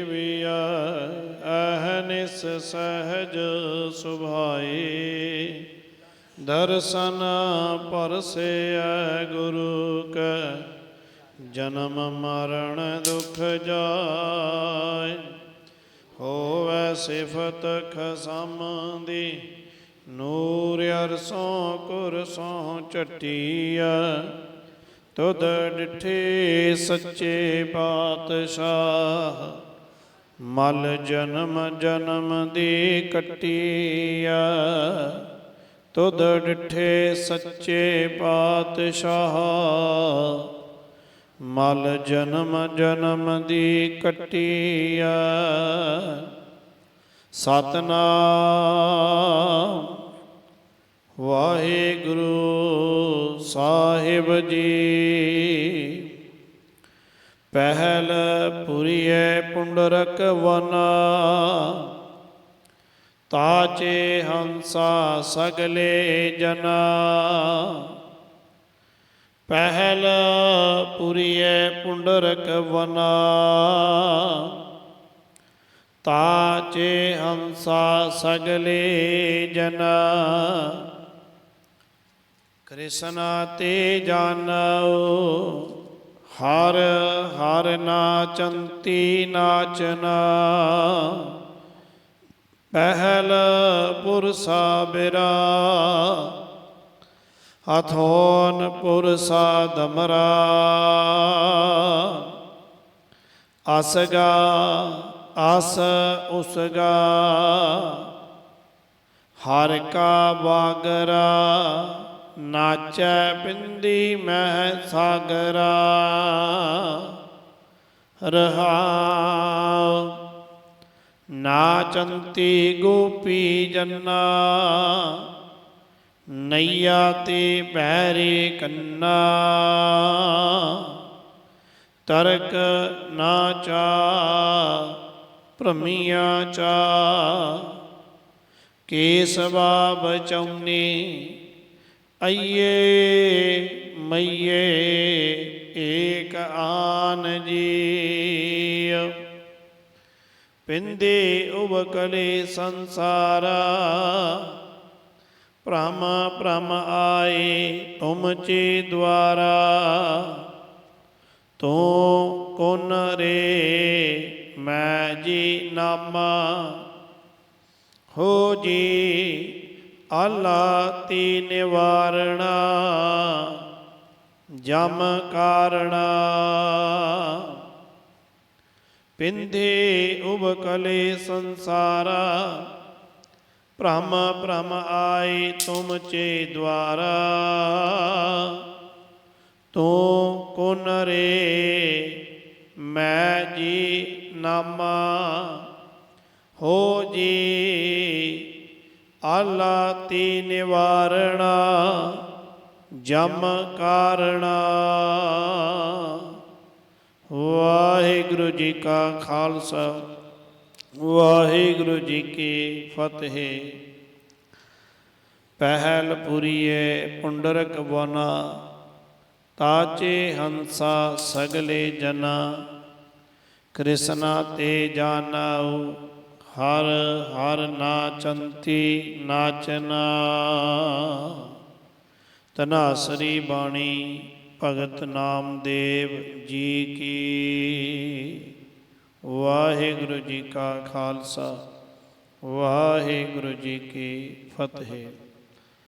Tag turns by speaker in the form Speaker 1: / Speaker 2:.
Speaker 1: ਵਿਆ ਅਹਨਿਸ ਸਹਜ ਸੁਭਾਈ। ਦਰਸ਼ਨ ਪਰਸੇਐ ਗੁਰੂ ਕੈ, ਜਨਮ ਮਰਨ ਦੁਖ ਜਾਏ। ਹੋਵੈ ਸਿਫਤ ਖਸਮ ਦੀ ਨੂਰ ਅਰਸੋਂ ਕੁਰਸੋਂ ਚਟੀਆ ਤੁਧ ਡਿਠੇ ਸੱਚੇ ਪਾਤਸ਼ਾਹ। ਮਲ ਜਨਮ ਜਨਮ ਦੀ ਕਟਿਆ ਤੁਧ ਡਿਠੇ ਸੱਚੇ ਪਾਤਸ਼ਾਹ। ਮਲ ਜਨਮ ਜਨਮ ਦੀ ਕਟੀਆ ਸਤਨਾਮ। ਵਾਹਿਗੁਰੂ ਸਾਹਿਬ ਜੀ। ਪਹਿਲ ਪੁਰੀਐ ਪੁੰਡਰਕ ਵਨਾ, ਤਾਚੇ ਹੰਸਾ ਸਗਲੇ ਜਨਾ। ਪਹਿਲ ਪੁਰੀਐ ਪੁੰਡਰਕ ਵਨਾ, ਤਾਚੇ ਹੰਸਾ ਸਗਲੇ ਜਨਾ। ਕ੍ਰਿਸ਼ਨਾ ਤੇ ਜਾਣੋ ਹਰ ਹਰ ਨਾਚੰਤੀ ਨਾਚਨਾ ਪਹਿਲ ਪੁਰਸਾ ਬਿਰਾ। ਹਥੋਨ ਪੁਰਸਾ ਦਮਰਾ। ਅਸਗਾ ਅਸ ਉਸਗਾ ਹਰ ਕਾ ਬਾਗਰਾ ਨਾਚੈ ਬਿੰਦੀ ਮਹਿ ਸਾਗਰਾ ਰਹਾ ਨਾਚੰਤੀ ਗੋਪੀ ਜੰਨਾ, ਨਈਆ ਤੇ ਬਹਿਰੇ ਕੰਨਾ। ਤਰਕ ਨਾਚਾ, ਭ੍ਰਮੀਆਂ ਚਾ। ਕੇਸਵਾ ਬਚਉਨੀ ਅਈਏ ਮਈਏ, ਏਕ ਆਨ ਜੀ ਪਿੰਦੇ ਉਬਕਲੇ ਸੰਸਾਰਾ, ਭ੍ਰਮ ਭ੍ਰਮ ਆਏ ਤੁਮ ਚੇ ਦੁਆਰਾ। ਤੂੰ ਕੋਨ ਰੇ, ਮੈਂ ਜੀ ਨਾਮਾ, ਹੋ ਜੀ ਆਲਾ ਤੀ ਨਿਵਾਰਣਾ, ਜਮ ਕਾਰਣਾ। ਪਿੰਦੇ ਉਬਕਲੇ ਸੰਸਾਰਾ, ਭ੍ਰਮ ਭ੍ਰਮ ਆਏ ਤੁਮ ਚੇ ਦੁਆਰਾ। ਤੂੰ ਕੁਨ ਰੇ, ਮੈਂ ਜੀ ਨਾਮਾ, ਹੋ ਜੀ ਆਲਾ ਤੀ ਨਿਵਾਰਣਾ, ਜਮ ਕਾਰਣਾ। ਵਾਹਿਗੁਰੂ ਜੀ ਕਾ ਖਾਲਸਾ, ਵਾਹਿਗੁਰੂ ਜੀ ਕੀ ਫਤਿਹ। ਪਹਿਲ ਪੁਰੀਏ ਪੁੰਡਰਕ ਬਨਾ, ਤਾਚੇ ਹੰਸਾ ਸਗਲੇ ਜਨਾ। ਕ੍ਰਿਸ਼ਨਾ ਤੇ ਜਾਣਾਉ ਹਰ ਹਰ ਨਾਚੰਤੀ ਨਾਚਨਾ। ਤਨਾਸਰੀ ਬਾਣੀ, ਭਗਤ ਨਾਮਦੇਵ ਜੀ ਕੀ। ਵਾਹਿਗੁਰੂ ਜੀ ਕਾ ਖਾਲਸਾ, ਵਾਹਿਗੁਰੂ ਜੀ ਕੀ ਫਤਿਹ।